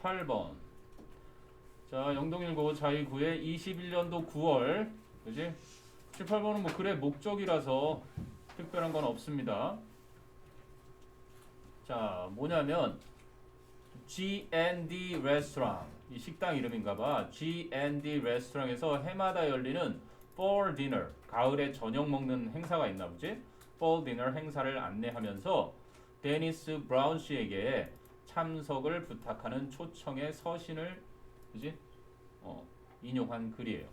18번. 자, 영동일고 자의구의 21년도 9월. 그지? 18번은 뭐 글의 목적이라서 특별한 건 없습니다. 자, 뭐냐면 G&D 레스토랑 이 식당 이름인가 봐. G&D 레스토랑에서 해마다 열리는 fall dinner 가을에 저녁 먹는 행사가 있나 보지? fall dinner 행사를 안내하면서 데니스 브라운 씨에게 참석을 부탁하는 초청의 서신을 그지? 어, 인용한 글이에요.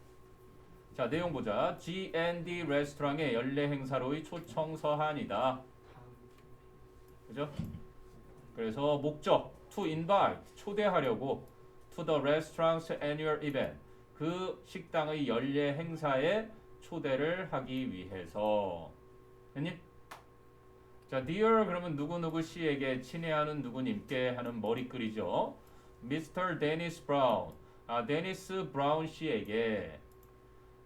자, 내용 보자. G&D 레스토랑의 연례 행사로의 초청 서한이다. 그죠? 그래서 목적 to invite 초대하려고 to the restaurant's annual event 그 식당의 연례 행사에 초대를 하기 위해서 됐니? 자, dear 그러면 누구누구 씨에게 친애하는 누구님께 하는 머리글이죠. Mr. Dennis Brown. 아, 데니스 브라운 씨에게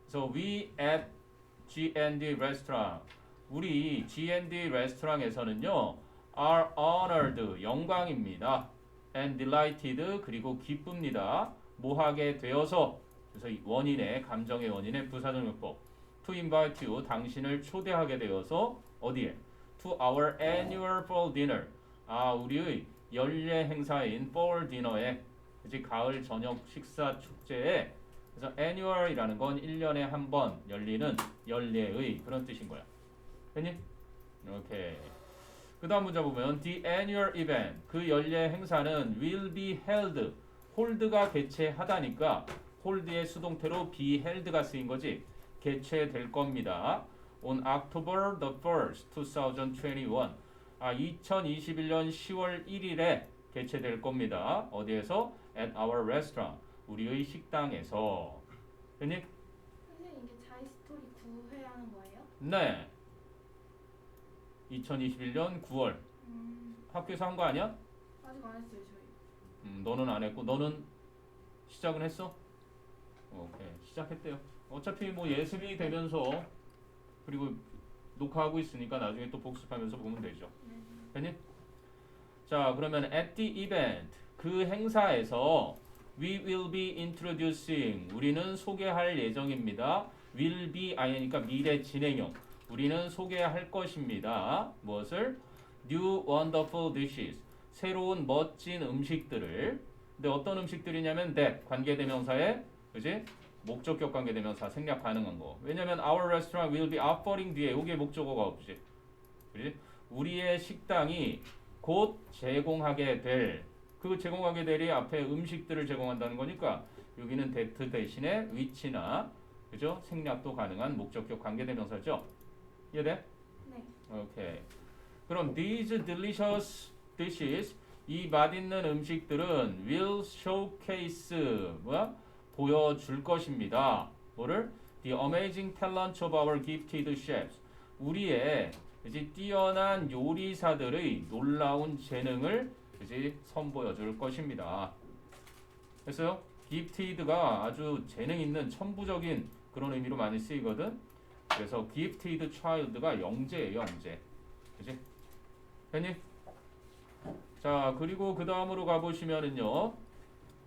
So we at G&D restaurant. 우리 G&D 레스토랑에서는요. are honored 영광입니다. and delighted 그리고 기쁩니다. 뭐하게 되어서 그래서 이 원인의 감정의 원인의 부사적용법 to invite you 당신을 초대하게 되어서 어디에 to our annual fall dinner 아 우리의 연례 행사인 fall dinner에 그지 가을 저녁 식사 축제에 그래서 annual이라는 건 1년에 한 번 열리는 연례의 그런 뜻인 거야. 됐니? 오케이. 그 다음 문제 보면 The annual event 그 연례 행사는 will be held 홀드가 개최하다니까 홀드의 수동태로 be held가 쓰인 거지 개최될 겁니다. On October the 1st, 2021 아 2021년 10월 1일에 개최될 겁니다. 어디에서? At our restaurant 우리의 식당에서 됐니? 선생님 이게 자이 스토리 9회 하는 거예요? 네. 2021년 9월 음 학교에서 한 거 아니야? 아직 안 했어요 저희. 음, 너는 안 했고 너는 시작은 했어? 오케이 시작했대요. 어차피 뭐 예습이 되면서 그리고 녹화하고 있으니까 나중에 또 복습하면서 보면 되죠. 네. 됐니? 자 그러면 at the event 그 행사에서 we will be introducing 우리는 소개할 예정입니다. will be 아니니까 미래 진행형 우리는 소개할 것입니다. 무엇을? new wonderful dishes 새로운 멋진 음식들을 근데 어떤 음식들이냐면 that 관계대명사에 그지? 목적격 관계 대명사 생략 가능한 거 왜냐면 our restaurant will be offering 뒤에 여기에 목적어가 없지 그지? 우리의 식당이 곧 제공하게 될 그 제공하게 될이 앞에 음식들을 제공한다는 거니까 여기는 that 대신에 which나 그죠? 생략도 가능한 목적격 관계 대명사죠. 이해돼? 네. 오케이. 그럼 these delicious dishes 이 맛있는 음식들은 will showcase 뭐야? 보여줄 것입니다. 뭐를? The amazing talent of our gifted chefs. 우리의 이제 뛰어난 요리사들의 놀라운 재능을 이제 선보여 줄 것입니다. 됐어요? gifted가 아주 재능 있는 천부적인 그런 의미로 많이 쓰이거든. 그래서 gifted child가 영재예요, 영재. 그지? 됐니? 자, 그리고 그 다음으로 가보시면은요.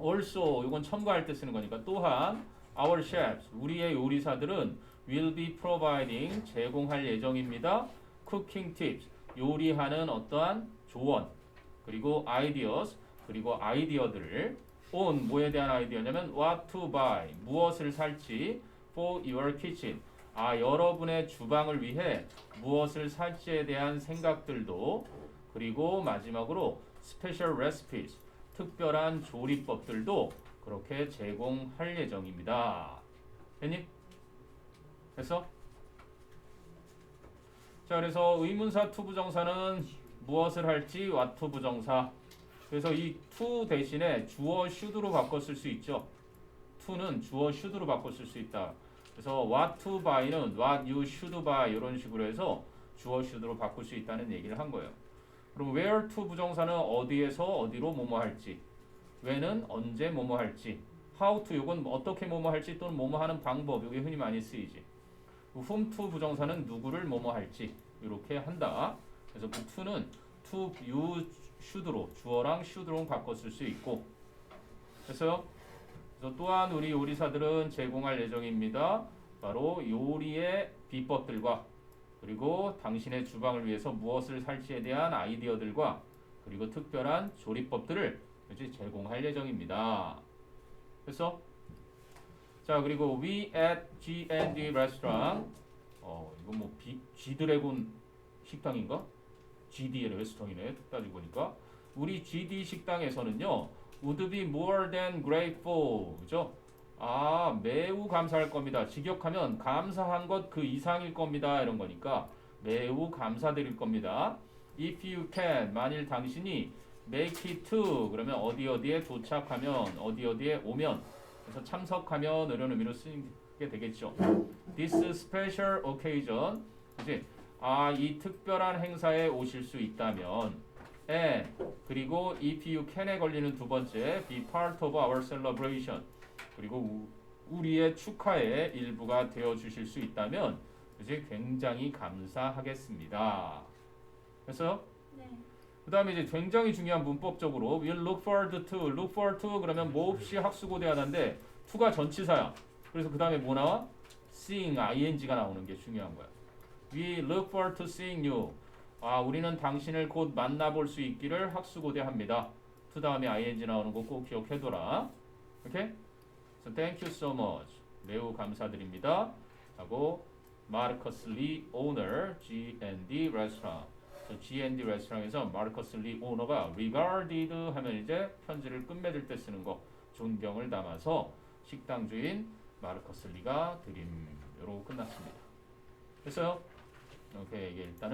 Also, 이건 첨가할 때 쓰는 거니까 또한 our chefs, 우리의 요리사들은 will be providing, 제공할 예정입니다. cooking tips, 요리하는 어떠한 조언, 그리고 ideas, 그리고 아이디어들을 on, 뭐에 대한 아이디어냐면 what to buy, 무엇을 살지 for your kitchen, 아, 여러분의 주방을 위해 무엇을 살지에 대한 생각들도 그리고 마지막으로 스페셜 레시피스 특별한 조리법들도 그렇게 제공할 예정입니다. 됐니? 됐어? 자, 그래서 의문사 투 부정사는 무엇을 할지 to 부정사. 그래서 이 to 대신에 주어 should로 바꿔 쓸 수 있죠. to는 주어 should로 바꿔 쓸 수 있다. 그래서 what to buy는 what you should buy 이런 식으로 해서 주어 should로 바꿀 수 있다는 얘기를 한 거예요. 그럼 where to 부정사는 어디에서 어디로 뭐뭐 할지, when은 언제 뭐뭐 할지, how to 이건 어떻게 뭐뭐 할지 또는 뭐뭐 하는 방법 이게 흔히 많이 쓰이지. whom to 부정사는 누구를 뭐뭐 할지 이렇게 한다. 그래서 그 to는 to you should로 주어랑 should로 쓸수 있고? 그래서 또한 우리 요리사들은 제공할 예정입니다. 바로 요리의 비법들과 그리고 당신의 주방을 위해서 무엇을 살지에 대한 아이디어들과 그리고 특별한 조리법들을 이제 제공할 예정입니다. 됐어? 자 그리고 we at G&D restaurant 어 이거 뭐 비, G 드래곤 식당인가? GD의 레스토랑이네 따지고 보니까 우리 GD 식당에서는요 would be more than grateful 그죠? 아 매우 감사할 겁니다. 직역하면 감사한 것 그 이상일 겁니다 이런 거니까 매우 감사드릴 겁니다. If you can 만일 당신이 make it to 그러면 어디 어디에 도착하면 어디 어디에 오면 그래서 참석하면 이런 의미로 쓰게 되겠죠. This special occasion 그지? 아 이 특별한 행사에 오실 수 있다면 and 그리고 if you can에 걸리는 두 번째 be part of our celebration 그리고 우- 우리의 축하의 일부가 되어 주실 수 있다면 이제 굉장히 감사하겠습니다. 그래서 네. 그다음에 이제 굉장히 중요한 문법적으로 will look forward to look forward to 그러면 뭐 없이 학수고대 하나인데 to가 전치사야. 그래서 그다음에 뭐 나와? seeing ing가 나오는 게 중요한 거야. We look forward to seeing you. 아, 우리는 당신을 곧 만나볼 수 있기를 학수고대 합니다. to 다음에 ing 나오는 거 꼭 기억해둬라. 오케이? So thank you so much. 매우 감사드립니다. 하고 마르커스 리 오너 G&D 레스토랑. 저 G&D 레스토랑에서 마르커스 리 오너가 regarded 하면 이제 편지를 끝맺을 때 쓰는 거 존경을 담아서 식당 주인 마르커스 리가 드림으로 끝났습니다. 됐어요? 오케이 이게 일단은